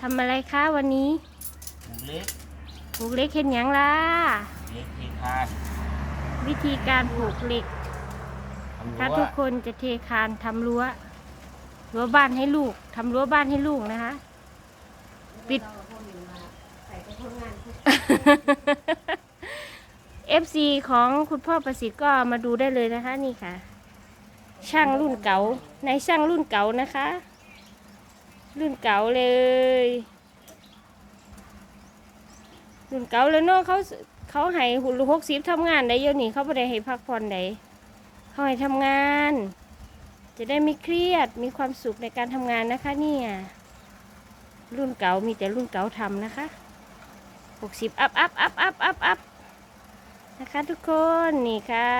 ทำอะไรคะวันนี้หมูเล็กปลูกเหล็กเห็นหยังล่ะ เล็กเทคานวิธีการปลูกเหล็ก ทำถ้ารั้วทุกคนจะเทคานทำรั้วรั้วบ้านให้ลูกทำรั้วบ้านให้ลูกนะคะ ปิด FC ของคุณพ่อประสิทธิ์ก็มาดูได้เลยนะคะนี่ค่ะ ช่างรุ่นเก่าในช่างรุ่นเก่านะคะ รุ่นเก่าเลย รุ่นเก่าเลยเนาะเขาเขาให้หุ่นหกสิบทำงานได้เยอะนี่เขาไม่ได้ให้พักผ่อนได้เขาให้ทำงาน จะได้ไม่เครียดมีความสุขในการทำงานนะคะ เนี่ยรุ่นเก่ามีแต่รุ่นเก่าทำนะคะหกสิบอัพอัพอัพอัพอัพอัพนะคะทุกคนนี่ค่ะ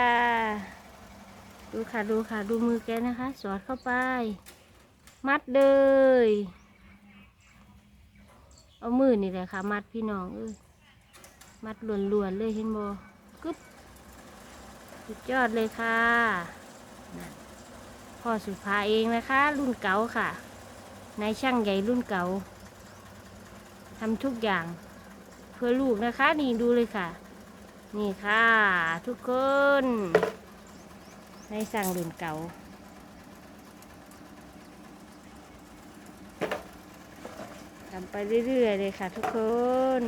ดูค่ะดูค่ะดูมือแกนะคะ สอดเข้าไป มัดเลย เอามือนี่แหละค่ะ มัดพี่น้องเอ้ยมัดล้วนๆเลยเห็นบ่กึ๊บสุดยอดเลยค่ะพ่อสุภาเองนะคะ รุ่นเก่าค่ะนายช่างใหญ่รุ่นเก่าทำทุกอย่างเพื่อลูกนะคะ นี่ดูเลยค่ะ นี่ค่ะ ทุกคนนายสั่งรุ่นเก่า ทำไปเรื่อยๆเลยค่ะทุกคน